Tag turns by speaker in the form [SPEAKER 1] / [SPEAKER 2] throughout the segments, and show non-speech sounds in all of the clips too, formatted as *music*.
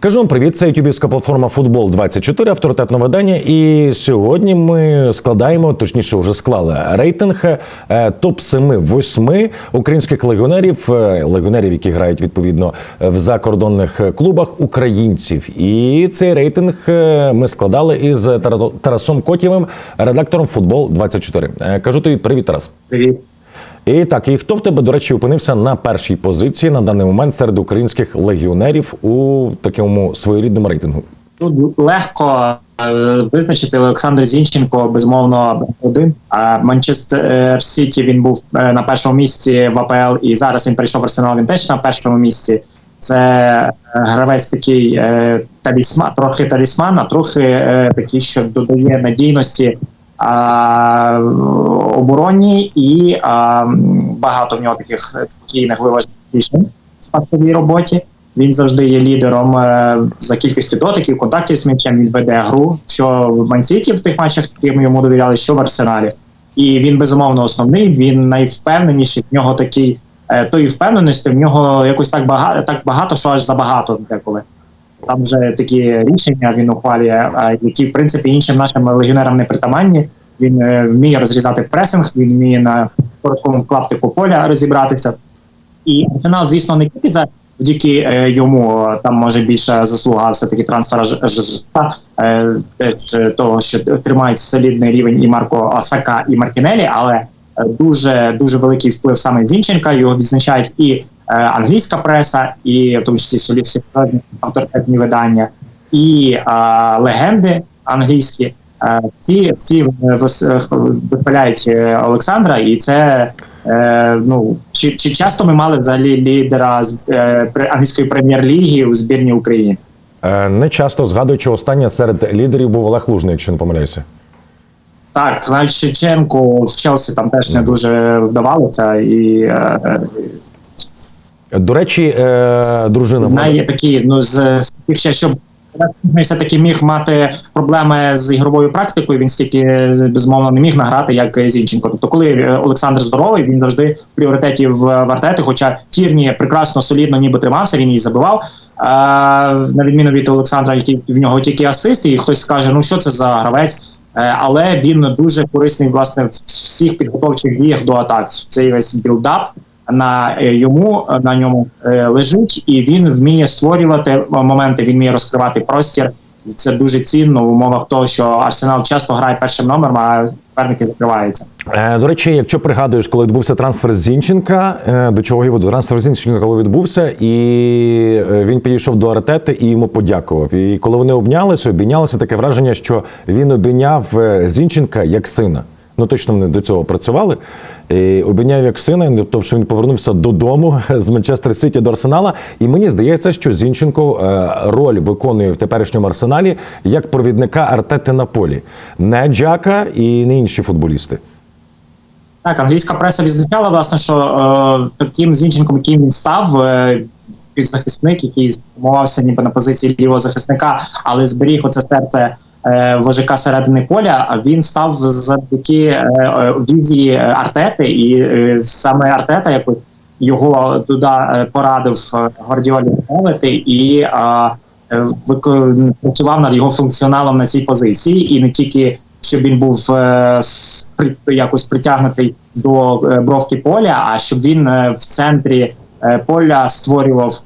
[SPEAKER 1] Кажу вам привіт, це ютубівська платформа Футбол 24 авторитетне видання. І сьогодні ми складаємо, точніше, вже склали рейтинг е, топ 7 8 українських легіонерів, е, легіонерів, які грають відповідно в закордонних клубах українців. І цей рейтинг е, ми складали із Тара- Тарасом Котєвим, редактором Футбол 24 Е, Кажу тобі привіт, Тарас.
[SPEAKER 2] Привіт.
[SPEAKER 1] І так, і хто в тебе, до речі, опинився на першій позиції на даний момент серед українських легіонерів у такому своєрідному рейтингу?
[SPEAKER 2] Тут легко е, визначити Олександр Зінченко, безумовно, один. А Манчестер Сіті він був е, на першому місці в АПЛ, і зараз він прийшов в Арсенал. Він теж на першому місці. Це е, гравець такий талісман, трохи талісман, трохи такий, що додає надійності а, обороні, і а, багато в нього таких спокійних виважених рішень в пасовій роботі. Він завжди є лідером е, за кількістю дотиків, контактів з м'ячем. Він веде гру, що в Мансіті в тих матчах, які ми йому довіряли, що в Арсеналі. І він безумовно основний. Він найвпевненіший. В нього такий е, тої впевненості. В нього якось так багато, так багато, що аж забагато деколи. Там вже такі рішення він ухвалює, які в принципі іншим нашим легіонерам не притаманні. Він е, вміє розрізати пресинг, він вміє на короткому клаптику поля розібратися. І Арсенал, звісно, не тільки за завдяки е, йому е, там може більше заслуга все таки трансфера Жезуса, е, того, що тримають солідний рівень і Марко Осака, і Мартінелі, але дуже дуже великий вплив саме Зінченка. Його відзначають і англійська преса, і в тому числі солі- авторитетні видання, і е, легенди англійські. Е, Всі всі е, вихваляють е, Олександра, і це е, ну чи, чи часто ми мали взагалі лідера з е, англійської прем'єр-ліги у збірні України?
[SPEAKER 1] Е, Не часто згадуючи останнє серед лідерів був Олег Лужний, якщо не помиляюся.
[SPEAKER 2] Так, навіть Шевченко в Челсі там теж не дуже вдавалося, і е,
[SPEAKER 1] До речі, е, дружина
[SPEAKER 2] знає такі, ну з, тих ще, щоб все-таки міг мати проблеми з ігровою практикою. Він стільки безумовно не міг награти, як Зінченко. Тобто, коли е, Олександр здоровий, він завжди в пріоритеті в, в Артети. Хоча Тірні прекрасно солідно ніби тримався, він її забивав. А, на відміну від Олександра, який в нього тільки асист, і хтось скаже, ну що це за гравець. Е, Але він дуже корисний власне в всіх підготовчих діях до атак. Цей весь білдап на е, йому на ньому е, лежить, і він вміє створювати е, моменти. Він вміє розкривати простір. І Це дуже цінно в умовах того, що Арсенал часто грає першим номером, а суперники закриваються.
[SPEAKER 1] Е, До речі, якщо пригадуєш, коли відбувся трансфер Зінченка, е, до чого веду? Трансфер Зінченка, коли відбувся, і е, він підійшов до Аретети і йому подякував. І коли вони обнялися, обійнялося таке враження, що він обійняв е, Зінченка як сина. Ну точно вони до цього працювали. І обійняв як сина, тобто що він повернувся додому *laughs* з Манчестер Сіті до Арсенала. І мені здається, що Зінченко е, роль виконує в теперішньому арсеналі як провідника Артети на полі, не Джака і не інші футболісти.
[SPEAKER 2] Так, англійська преса відзначала, власне, що е, таким Зінченком, яким він став, е, півзахисник, який сформувався ніби на позиції лівого захисника, але зберіг оце серце вожака середини поля. Він став завдяки е, е, візії Артети, і е, саме Артета якось його туди е, порадив е, Гвардіолі ставити і. Е, е, працював над його функціоналом на цій позиції, і не тільки щоб він був е, якось притягнутий до е, бровки поля, а щоб він е, в центрі е, поля створював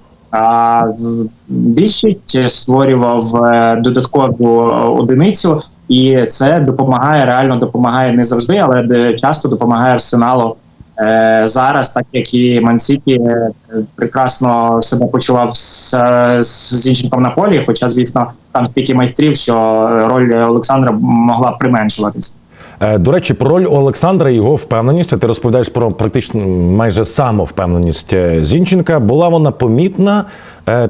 [SPEAKER 2] більшість, створював е, додаткову е, одиницю, і це допомагає реально допомагає не завжди, але часто допомагає арсеналу. Е, зараз, так як і Мансіті е, прекрасно себе почував з, е, з Зінченком на полі, хоча, звісно, там стільки майстрів, що е, роль Олександра могла б применшуватись.
[SPEAKER 1] Е, До речі, про роль Олександра і його впевненість. Ти розповідаєш про практично майже самовпевненість е, Зінченка. Була вона помітна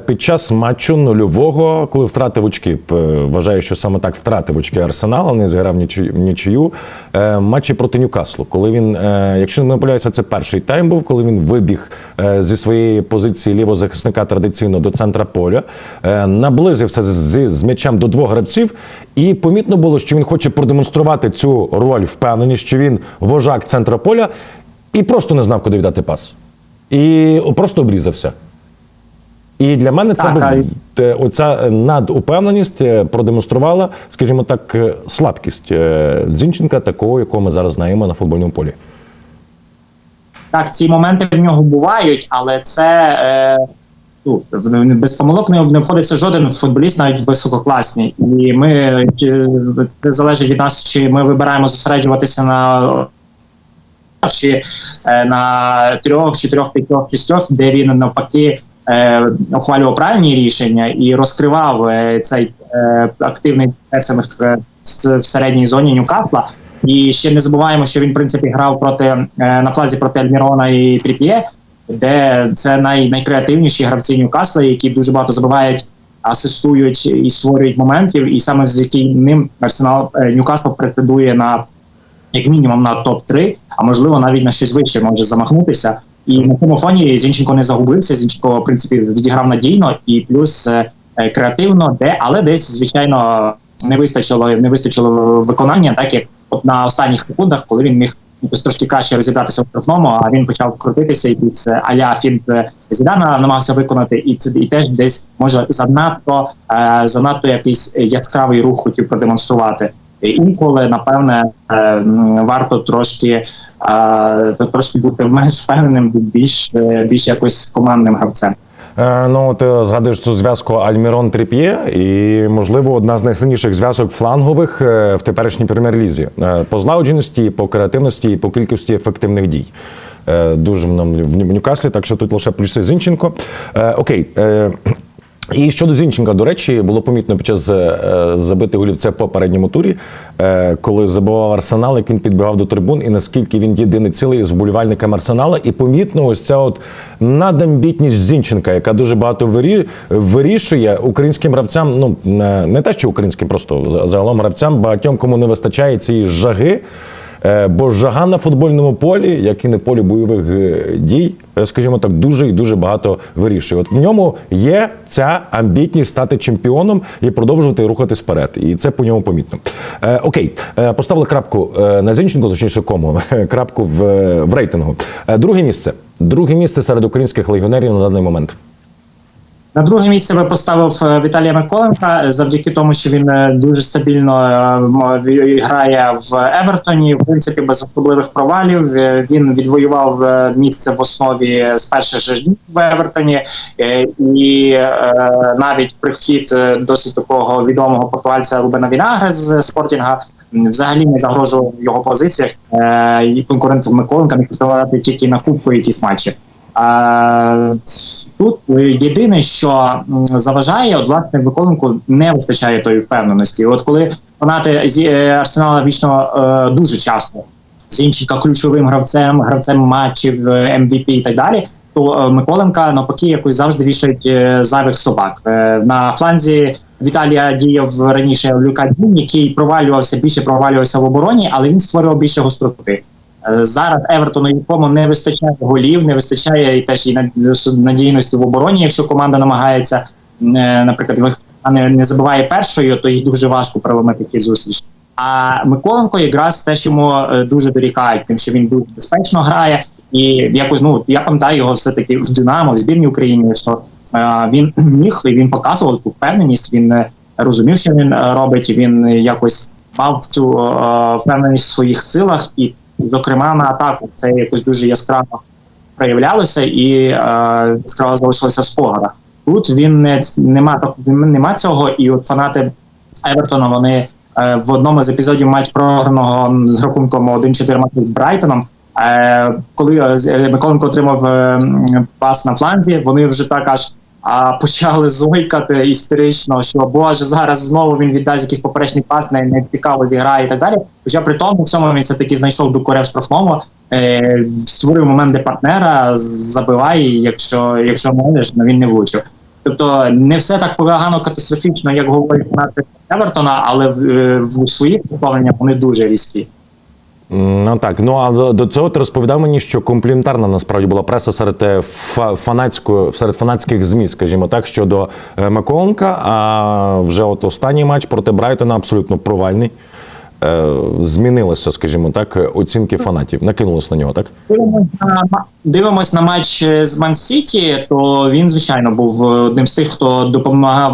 [SPEAKER 1] під час матчу нульового, коли втратив очки. П- Вважаю, що саме так втратив очки Арсенал, а не зіграв нічию-. Е, Матчі проти Ньюкаслу. Коли він, е, якщо не помиляюся, це перший тайм був, коли він вибіг е, зі своєї позиції лівого захисника традиційно до центра поля, е, наблизився з, з м'ячем до двох гравців, і помітно було, що він хоче продемонструвати цю роль впевненість, що він вожак центра поля, і просто не знав, куди віддати пас. І просто обрізався. І для мене це
[SPEAKER 2] а-
[SPEAKER 1] е, оця надупевненість е, продемонструвала, скажімо так, е, слабкість е, Зінченка, такого, якого ми зараз знаємо на футбольному полі.
[SPEAKER 2] Так, ці моменти в нього бувають, але це е, ну, без помилок не, обходиться жоден футболіст, навіть висококласний. І ми це залежить від нас, чи ми вибираємо зосереджуватися на чи на трьох, чотирьох, п'ятьох, шістьох, де він навпаки ухвалював правильні рішення і розкривав е, цей е, активний пресинг е, в, середній зоні Ньюкасла. І ще не забуваємо, що він в принципі грав проти е, на флазі проти Альмірона і Тріп'є, де це най, найкреативніші гравці Ньюкасла, які дуже багато забивають, асистують і створюють моментів. І саме завдяки ним Арсенал е, Ньюкасл претендує на як мінімум на топ 3 а можливо навіть на щось вище може замахнутися. І на цьому фоні Зінченко не загубився. Зінченко, в принципі, відіграв надійно і плюс е, креативно, де але десь звичайно не вистачило не вистачило виконання, так як от на останніх секундах, коли він міг трошки краще розібратися в штрафному, а він почав крутитися і е, аля фінт е, Зідана намагався виконати, і це і теж десь може занадто е, занадто якийсь яскравий рух хотів продемонструвати. І Інколи, напевне, е, варто трошки, е, трошки бути менш впевненим, більш, е, більш якось командним гравцем.
[SPEAKER 1] Е, ну, ти згадуєш цю зв'язку Альмірон Тріп'є, і, можливо, одна з найсильніших зв'язок флангових е, в теперішній прем'єр-лізі. Е, По злагодженості, по креативності і по кількості ефективних дій. Е, Дуже нам в Ню- в Ньюкаслі, так що тут лише плюси Зінченко. Е, Окей. І щодо Зінченка, до речі, було помітно під час е, забитих голів це в попередньому турі, е, коли забивав Арсенал, як він підбігав до трибун, і наскільки він єдиний цілий з вболівальниками Арсенала. І помітно ось ця от надамбітність Зінченка, яка дуже багато вирішує українським гравцям. Ну не те, що українським, просто за- загалом гравцям, багатьом кому не вистачає цієї жаги. Е, Бо жага на футбольному полі, як і на полі бойових е, дій, е, скажімо так, дуже і дуже багато вирішує. От в ньому є ця амбітність стати чемпіоном і продовжувати рухатись вперед. І це по ньому помітно. Е, окей, поставили крапку на Зінченко, точніше кому *laughs* крапку в, в рейтингу. Друге місце. Друге місце серед українських легіонерів на даний момент.
[SPEAKER 2] На друге місце би поставив е, Віталія Миколенка завдяки тому, що він е, дуже стабільно е, грає в Евертоні. В принципі, без особливих провалів. Е, Він відвоював е, місце в основі з перших же в Евертоні, Е, і е, навіть прихід е, досить такого відомого португальця Рубена Вінагре з Спортінга. Взагалі не загрожував його позиціях е, і конкурент Миколенка міг поставити тільки на кубку якісь матчі. Тут єдине, що заважає, от власне Миколенку не вистачає тої впевненості. От коли фанати зі е, Арсенала вічно е, дуже часто Зінченка ключовим гравцем, гравцем матчів, е, MVP і так далі. То е, Миколенка навпаки якось завжди вішають е, зайвих собак. Е, на фланзі Віталія діяв раніше Люка Дін, який провалювався більше провалювався в обороні, але він створював більше гостроти. Е, Зараз Евертону якому не вистачає голів, не вистачає і теж і надійності в обороні. Якщо команда намагається, е, наприклад, не, не забиває першою, то їх дуже важко проломити ті зустріч. А Миколенко якраз теж йому е, дуже дорікають, тим, що він дуже безпечно грає, і якось ну я пам'ятаю його все таки в Динамо, в збірній Україні, що е, він міг і він показував ту впевненість. Він розумів, що він робить. Він якось мав цю е, впевненість в своїх силах, і зокрема на атаку це якось дуже яскраво проявлялося і е, яскраво залишилося в спогадах. Тут він не нема нема цього, і от фанати Евертона вони е, в одному з епізодів матч програного з рахунком 1-4 матчів з Брайтоном. Е, коли е, е, Миколенко отримав е, пас на фланзі, вони вже так аж а, почали зойкати істерично, що боже, зараз знову він віддасть якийсь поперечний пас, не, не цікаво зіграє і так далі. Хоча при тому всьому він все таки знайшов докоре в штрафному, е, створив момент де партнера, забиває, якщо, якщо можеш, ну він не влучив. Тобто не все так погано катастрофічно, як говорять фанати Евертона, але в, е, в своїх вихованнях вони дуже різкі.
[SPEAKER 1] Ну так, ну а до, цього ти розповідав мені, що компліментарна насправді була преса серед е, фанатської, серед фанатських змі, скажімо так, щодо е, Миколенка. А вже от останній матч проти Брайтона абсолютно провальний. е, змінилося, скажімо так, оцінки фанатів? Накинулось на нього, так?
[SPEAKER 2] Дивимось на, матч з Ман Сіті, то він, звичайно, був одним з тих, хто допомагав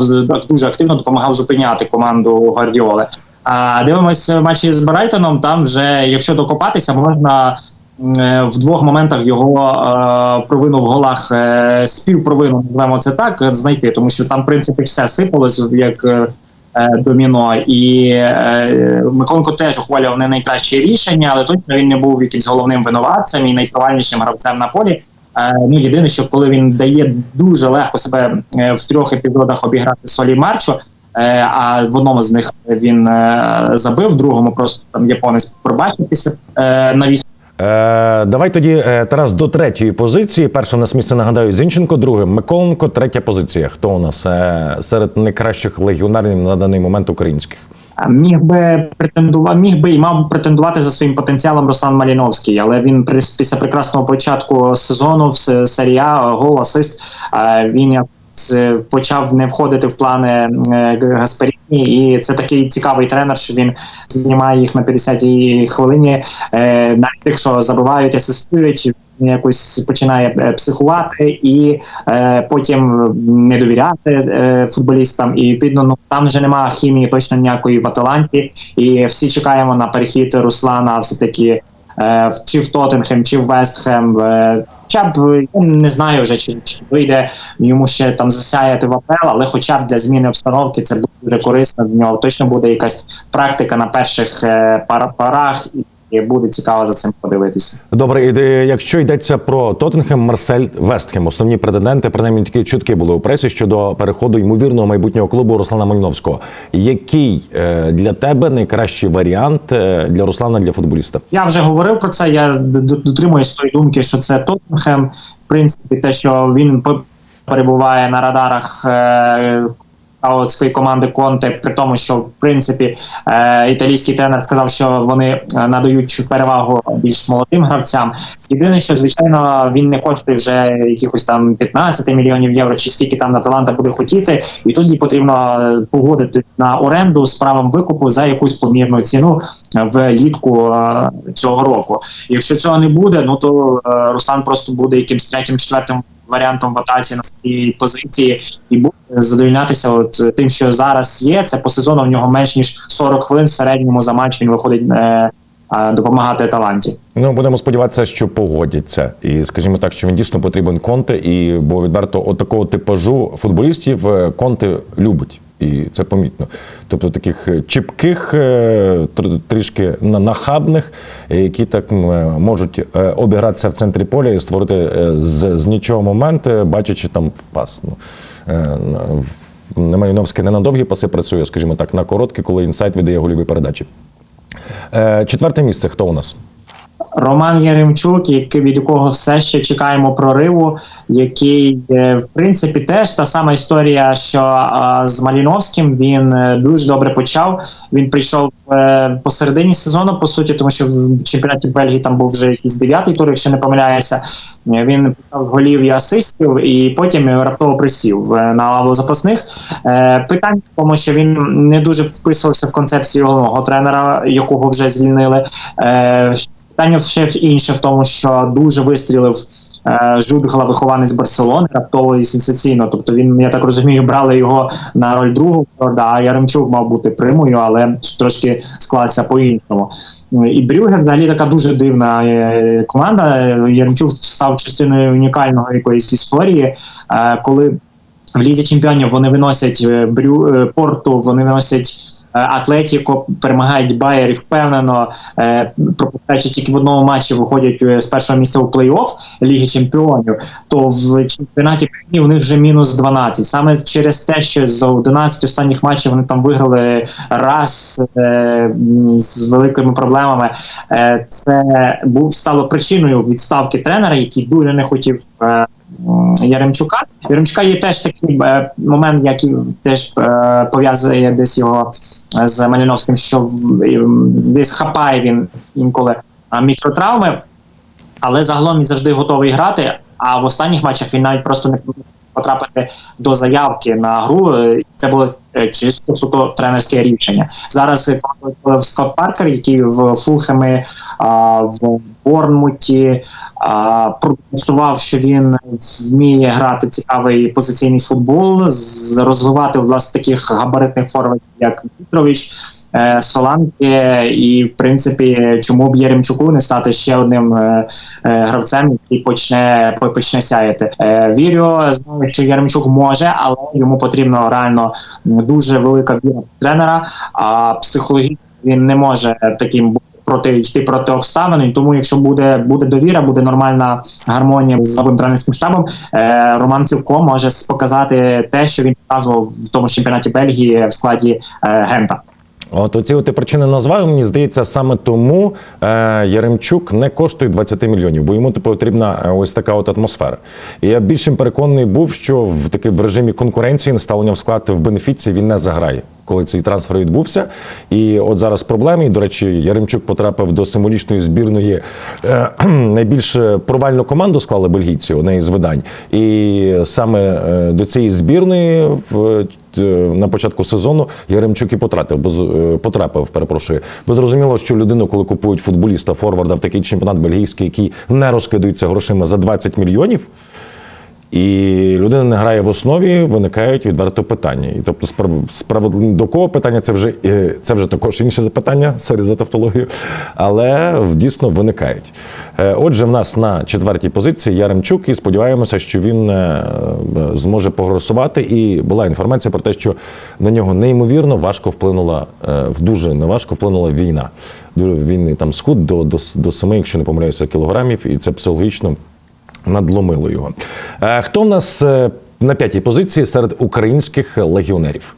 [SPEAKER 2] дуже активно допомагав зупиняти команду Гвардіоли. А дивимось матчі з Брайтоном. Там вже, якщо докопатися, можна е, в двох моментах його е, провину в голах е, співпровину, називаємо це так, е, знайти, тому що там, в принципі, все сипалось як. е, е, Доміно і е, Миколенко теж ухвалював не найкращі рішення, але точно він не був якимсь головним винуватцем і найпровальнішим гравцем на полі. Е, ну єдине, що коли він дає дуже легко себе е, в трьох епізодах обіграти Солі Марчо, е, а в одному з них він е, забив, в другому просто там японець пробачив після е, навіс.
[SPEAKER 1] Е, давай тоді, е, Тарас, до третьої позиції. Перше у нас місце нагадаю Зінченко, друге Миколенко, третя позиція. Хто у нас е, серед найкращих легіонерів на даний момент українських?
[SPEAKER 2] Міг би претендувати, міг би і мав претендувати за своїм потенціалом Руслан Маліновський, але він після прекрасного початку сезону в с- серії гол, асист. е, Він е, почав не входити в плани е, Гасперіні, і це такий цікавий тренер, що він знімає їх на 50-й хвилині. е, Навіть тих, що забивають, асистують. Якось починає е, психувати і е, потім не довіряти е, футболістам. І відповідно, ну там вже немає хімії точно ніякої в Аталанті. І всі чекаємо на перехід Руслана все таки е, чи в Тоттенхем, чи в Вестхем. Е, Хоча б я не знаю вже, чи, чи вийде йому ще там засяяти в АПЛ, але хоча б для зміни обстановки це буде корисно. для нього точно буде якась практика на перших е, пар- парах, і буде цікаво за цим подивитися.
[SPEAKER 1] Добре, і якщо йдеться про Тоттенхем, Марсель, Вестхем, основні претенденти, принаймні такі чутки були у пресі щодо переходу ймовірного майбутнього клубу Руслана Мальновського. Який е, для тебе найкращий варіант е, для Руслана для футболіста?
[SPEAKER 2] Я вже говорив про це. Я дотримуюсь тої думки, що це Тоттенхем. В принципі, те, що він перебуває на радарах. Е- Аутської команди Конте, при тому, що в принципі е, італійський тренер сказав, що вони е, надають перевагу більш молодим гравцям. Єдине, що звичайно він не коштує вже якихось там 15 мільйонів євро, чи скільки там Аталанта буде хотіти, і тоді потрібно е, погодити на оренду з правом викупу за якусь помірну ціну е, влітку цього року. Якщо цього не буде, ну то Руслан просто буде якимсь третім, четвертим варіантом в атаці на своїй позиції і буде задовільнятися от тим, що зараз є. Це по сезону в нього менш ніж 40 хвилин в середньому за матч він виходить е, е, допомагати таланті.
[SPEAKER 1] Ну будемо сподіватися, що погодяться, і скажімо так, що він дійсно потрібен Конте, і бо відверто от такого типажу футболістів е, Конте любить, і це помітно. Тобто таких е, чіпких, е, трішки нахабних, які так е, можуть обігратися в центрі поля і створити з, з нічого момент, бачачи там пас. Ну, е, не на довгі паси працює, скажімо так, на короткі, коли інсайт віддає гольові передачі. Четверте місце. Хто у нас?
[SPEAKER 2] Роман Яремчук, від якого все ще чекаємо прориву, який е, в принципі теж та сама історія, що з Маліновським він е, дуже добре почав. Він прийшов е, посередині сезону, по суті, тому що в чемпіонаті Бельгії там був вже якийсь дев'ятий тур, якщо не помиляюся. Він почав голів і асистів, і потім раптово присів на лаву запасних. Питання в тому, що він не дуже вписувався в концепцію головного тренера, якого вже звільнили. Питання ще інше в тому, що дуже вистрілив е, Жудгла, вихованець Барселони, раптово і сенсаційно. Тобто він, я так розумію, брали його на роль другого, а Яремчук мав бути примою, але трошки склався по-іншому. І Брюгер взагалі така дуже дивна е, команда. Яремчук став частиною унікального якоїсь історії, е, коли в лізі чемпіонів вони виносять е, Брю е, Порту, вони виносять. е, Атлетіко перемагають Байер впевнено, пропускаючи тільки в одному матчі, виходять з першого місця у плей-офф Ліги Чемпіонів. То в чемпіонаті у них вже мінус 12. Саме через те, що за 11 останніх матчів вони там виграли раз з великими проблемами. Це був стало причиною відставки тренера, який дуже не хотів. Яремчука. Яремчука є теж такий е, момент, який теж е, пов'язує десь його е, з Маліновським, що десь хапає він інколи мікротравми, але загалом він завжди готовий грати. А в останніх матчах він навіть просто не потрапити до заявки на гру. Це було чисто суто тренерське рішення. Зараз Скотт Паркер, який в Фулхемі, в Борнмуті продемонстрував, що він вміє грати цікавий позиційний футбол, розвивати власне таких габаритних форвардів, як Вітрович, е, Соланке, і в принципі, чому б Єремчуку не стати ще одним е, е, гравцем, який почне по- почне сяяти. Вірю, знаю, що Єремчук може, але йому потрібно реально дуже велика віра тренера. А психологічно він не може таким проти йти проти обставин. Тому, якщо буде буде довіра, буде нормальна гармонія з новим тренерським штабом. Е, Роман Цівко може показати те, що він показував в тому чемпіонаті Бельгії в складі е, Гента.
[SPEAKER 1] От оці от причини назвав. Мені здається, саме тому е, Яремчук не коштує 20 мільйонів, бо йому типу, потрібна е, ось така от атмосфера. І я більшим переконаний був, що в таки в режимі конкуренції наставлення в склад в бенефіці він не заграє, коли цей трансфер відбувся. І от зараз проблеми. І, до речі, Яремчук потрапив до символічної збірної е, *clears throat* найбільш провальну команду склали бельгійці, одне із видань. І саме е, до цієї збірної в е, на початку сезону Яремчук і потратив, бо з- е, потрапив, перепрошую. Бо що людину, коли купують футболіста форварда в такий чемпіонат бельгійський, який не розкидується грошима за 20 мільйонів. І людина не грає в основі, виникають відверто питання. І тобто, справ, до кого питання це вже е, це вже також інше запитання, сорі за тавтологію, але дійсно виникають. Е, Отже, в нас на четвертій позиції Яремчук, і сподіваємося, що він е, зможе погросувати. І була інформація про те, що на нього неймовірно важко вплинула, е, дуже неважко вплинула війна. Дуже він там схуд до, до, до 7, якщо не помиляюся, кілограмів, і це психологічно надломило його. Е, Хто в нас е, на п'ятій позиції серед українських легіонерів?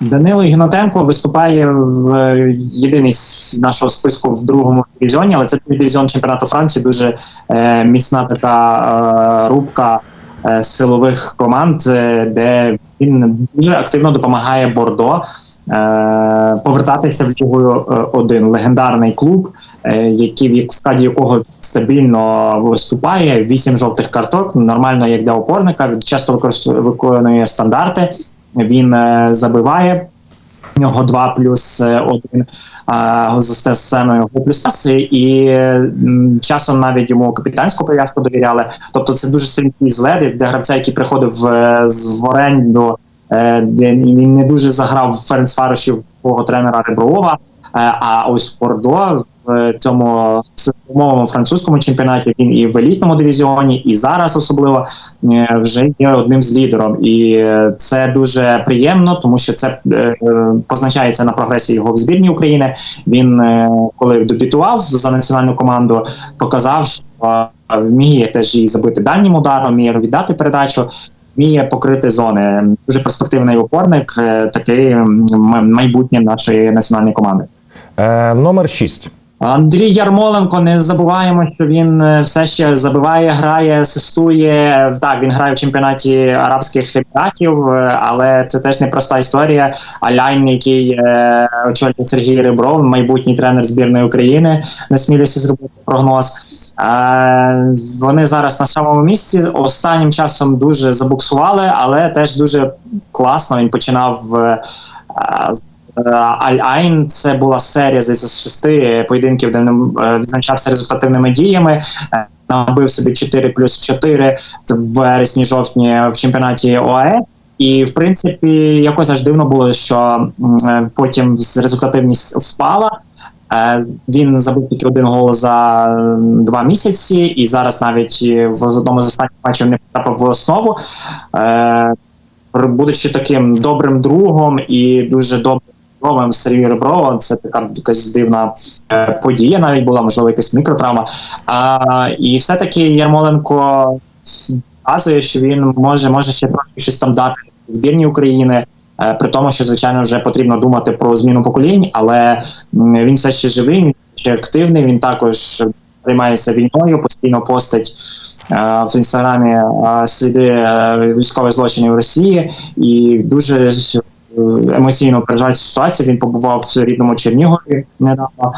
[SPEAKER 2] Данило Гнатенко виступає в е, єдиний з нашого списку в другому дивізіоні, але це дивізіон чемпіонату Франції, дуже е, міцна така е, рубка е, силових команд, е, де він дуже активно допомагає Бордо повертатися в Лігу 1. Легендарний клуб, е, який в складі якого стабільно виступає. Вісім жовтих карток, нормально як для опорника. Він часто виконує стандарти. Він е, забиває. У нього 2 плюс 1 за Го плюс пас, і часом навіть йому капітанську пов'язку довіряли. Тобто це дуже стрімкий зледи, де гравця, який приходив е, в оренду, е, він не дуже заграв в Ференцфароші свого тренера Реброва. Е, А ось Бордо в цьому умовному французькому чемпіонаті він і в елітному дивізіоні, і зараз особливо е, вже є одним з лідером. І е, це дуже приємно, тому що це е, е, позначається на прогресії його в збірні України. Він е, коли дебютував за національну команду, показав, що е, вміє теж і забити дальнім ударом, вміє віддати передачу. Вміє покрити зони. Дуже перспективний опорник, е, такий майбутнє нашої національної команди.
[SPEAKER 1] Е, номер 6.
[SPEAKER 2] Андрій Ярмоленко, не забуваємо, що він е, все ще забиває, грає, асистує. Е, Так, він грає в чемпіонаті Арабських Еміратів, але це теж непроста історія. Аляйн, який е, очолює Сергій Ребров, майбутній тренер збірної України, не смілюся зробити прогноз. Е, вони зараз на самому місці. Останнім часом дуже забуксували, але теж дуже класно. Він починав. е, з Аль-Айн це була серія з шести поєдинків, де він е, відзначався результативними діями. Е, Набив собі 4 плюс 4 в вересні-жовтні в чемпіонаті ОАЕ. І в принципі, якось аж дивно було, що е, потім результативність впала. Е, Він забив тільки один гол за два місяці, і зараз навіть е, в одному з останніх матчів не потрапив в основу. Е, будучи таким добрим другом і дуже добрим Сергія Реброва, це така якась дивна подія, навіть була, можливо, якась мікротравма. І все-таки Ярмоленко показує, що він може, може ще трохи щось там дати збірні України. Е, При тому, що звичайно вже потрібно думати про зміну поколінь, але він все ще живий, він ще активний. Він також займається війною, постійно постить е, в інстаграмі е, сліди військових злочинів в Росії і дуже емоційно переживає цю ситуацію. Він побував в рідному Чернігові недавно.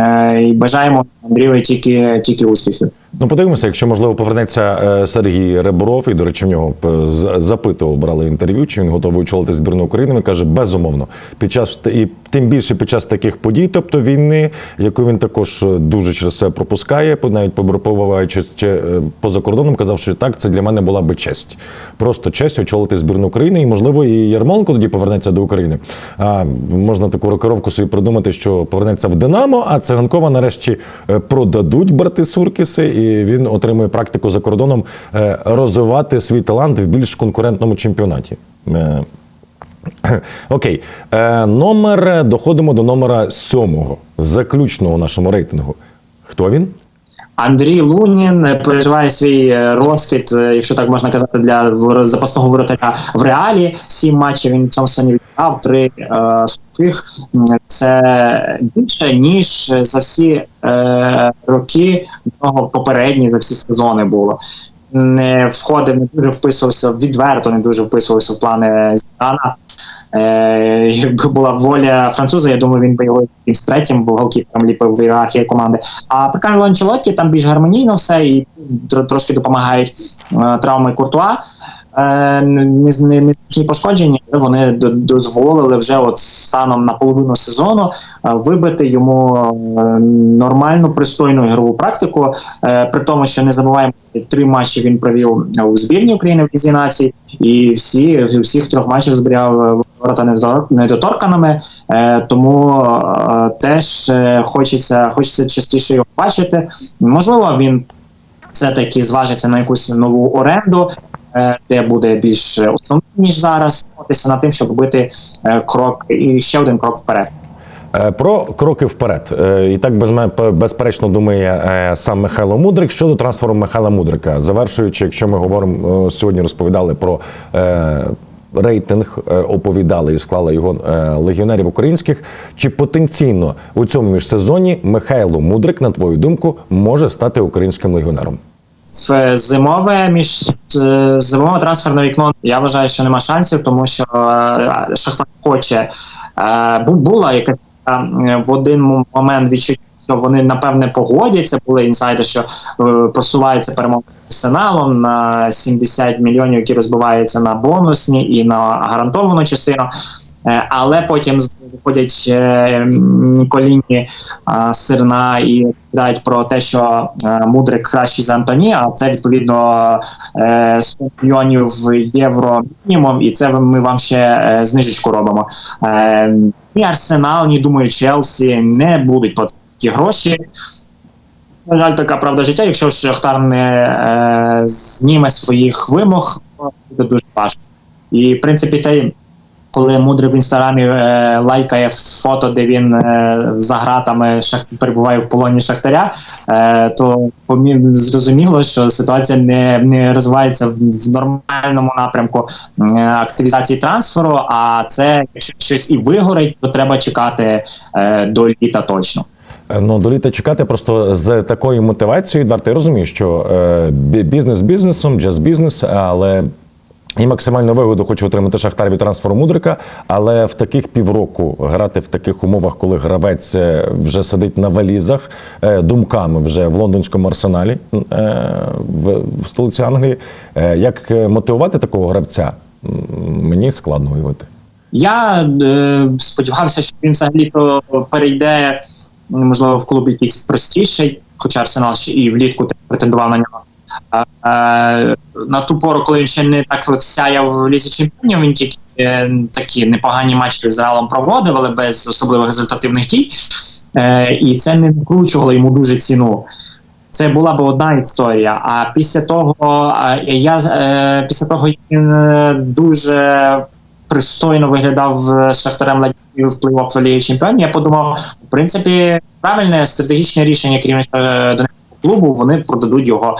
[SPEAKER 2] Е, і бажаємо Андрію тільки, тільки успіхів.
[SPEAKER 1] Ну, подивимося, якщо можливо повернеться е, Сергій Ребров, і до речі, в нього е, запитував, брали інтерв'ю, чи він готовий очолити збірну України. Він каже, безумовно, під час і тим більше під час таких подій, тобто війни, яку він також дуже через себе пропускає, навіть побуваючи ще, е, поза кордоном, казав, що так, це для мене була би честь. Просто честь очолити збірну України, і можливо, і Ярмоленко тоді повернеться до України. А можна таку рокировку собі придумати, що повернеться в Динамо, а Циганкова нарешті е, продадуть брати Суркіси, і він отримує практику за кордоном е, розвивати свій талант в більш конкурентному чемпіонаті. Е, *clears throat* Окей, номер доходимо до номера сьомого, заключного в нашому рейтингу. Хто він?
[SPEAKER 2] Андрій Лунін е, переживає свій е, розквіт, е, якщо так можна казати, для запасного воротаря в реалі. Сім матчів він цьому сезоні відіграв, три е, сухих. Це більше ніж за всі е, роки в нього попередні за всі сезони було. Не входив, не дуже вписувався відверто, не дуже вписувався в плани Зідана. Е, якби була воля француза, я думаю, він би його з третім в голкіпером ліпив в ієрархії команди. А при Карло Анчелотті там більш гармонійно все і трошки допомагають е, травми Куртуа. Е, не- не- не- Незначні пошкодження, вони до- дозволили вже от станом на половину сезону е, вибити йому нормальну пристойну ігрову практику. При тому, що не забуваємо, три матчі він провів у збірні України в Лізі націй, і всі в всіх трьох матчах зберігав недотор- недоторканими. Е, Тому е, теж е, хочеться, хочеться частіше його бачити. Можливо, він все-таки зважиться на якусь нову оренду, де буде більш основним, ніж зараз. Над тим, щоб робити крок і ще один крок вперед.
[SPEAKER 1] Про кроки вперед. І так безперечно думає сам Михайло Мудрик щодо трансферу Михайла Мудрика. Завершуючи, якщо ми говоримо сьогодні, розповідали про. Рейтинг е, оповідали і склали його е, легіонерів українських. Чи потенційно у цьому міжсезоні Михайло Мудрик, на твою думку, може стати українським легіонером?
[SPEAKER 2] В зимове між е, зимове трансферне вікно я вважаю, що нема шансів, тому що Шахтар хоче була якась в один момент відчуття, що вони напевне погодяться. Були інсайди, що е, просувається перемога арсеналом на 70 мільйонів, які розбиваються на бонусні і на гарантовану частину. Е, Але потім виходять е, Ніколіні а, Сирна і розповідають про те, що е, Мудрик кращий за Антоні, а це відповідно е, 100 мільйонів євро мінімум, і це ми вам ще е, знижечку робимо. Е, Ні Арсенал, ні думаю, Челсі не будуть платити такі гроші. На жаль, така правда життя. Якщо Шахтар не е, зніме своїх вимог, то буде дуже важко. І в принципі, те, коли мудрий в інстаграмі е, лайкає фото, де він е, за гратами шах... перебуває в полоні шахтаря, е, то зрозуміло, що ситуація не, не розвивається в, в нормальному напрямку е, активізації трансферу. А це якщо щось і вигорить, то треба чекати е, до літа точно.
[SPEAKER 1] Е, Ну, до літа чекати просто з такою мотивацією, відверто, я розумію, що е, бі- бізнес бізнесом, джаз бізнес, але. І максимальну вигоду хочу отримати Шахтар від трансферу Мудрика, але в таких півроку грати в таких умовах, коли гравець е, вже сидить на валізах, думками вже в лондонському арсеналі в, столиці Англії. Як мотивувати такого гравця? Мені складно уявити.
[SPEAKER 2] Я е, сподівався, що він взагалі перейде, можливо, в клуб якийсь простіший, хоча Арсенал ще і влітку претендував на нього. На ту пору, коли він ще не так сяяв в лізі чемпіонів, він тільки е, такі непогані матчі з Реалом проводив, але без особливих результативних дій. Е, і це не накручувало йому дуже ціну. Це була б одна історія. А після того я е, після того він дуже пристойно виглядав з Шахтарем ледь плей-офф Ліги Чемпіонів. Я подумав, в принципі, правильне стратегічне рішення керівника е, Донецького клубу. Вони продадуть його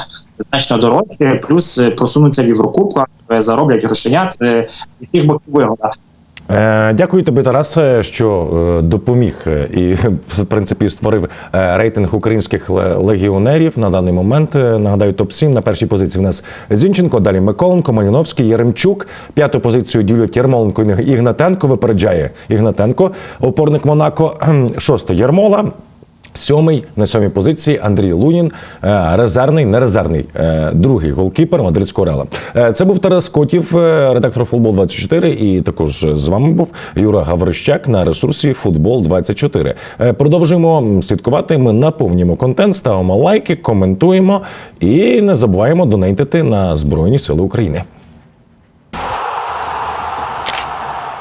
[SPEAKER 2] значно дорожче, плюс е, просунуться в Єврокубку, е, зароблять грошенят. е, всіх боків вигода.
[SPEAKER 1] Е, Дякую тобі, Тарасе, що е, допоміг е, і *laughs* в принципі створив рейтинг українських легіонерів на даний момент. Нагадаю, топ 7 на першій позиції в нас Зінченко, далі Миколенко, Маліновський, Яремчук. П'яту позицію ділять Ярмоленко і Ігнатенко. Випереджає Ігнатенко, опорник Монако. *clears throat* Шосте Ярмола. Сьомий на сьомій позиції Андрій Лунін, е, резервний, не резервний, е, другий голкіпер мадридського реала. Е, Це був Тарас Котів, редактор футбол 24 І також з вами був Юра Гаврищак на ресурсі Футбол 24 Е, Продовжуємо слідкувати. Ми наповнюємо контент, ставимо лайки, коментуємо і не забуваємо донейтити на Збройні Сили України.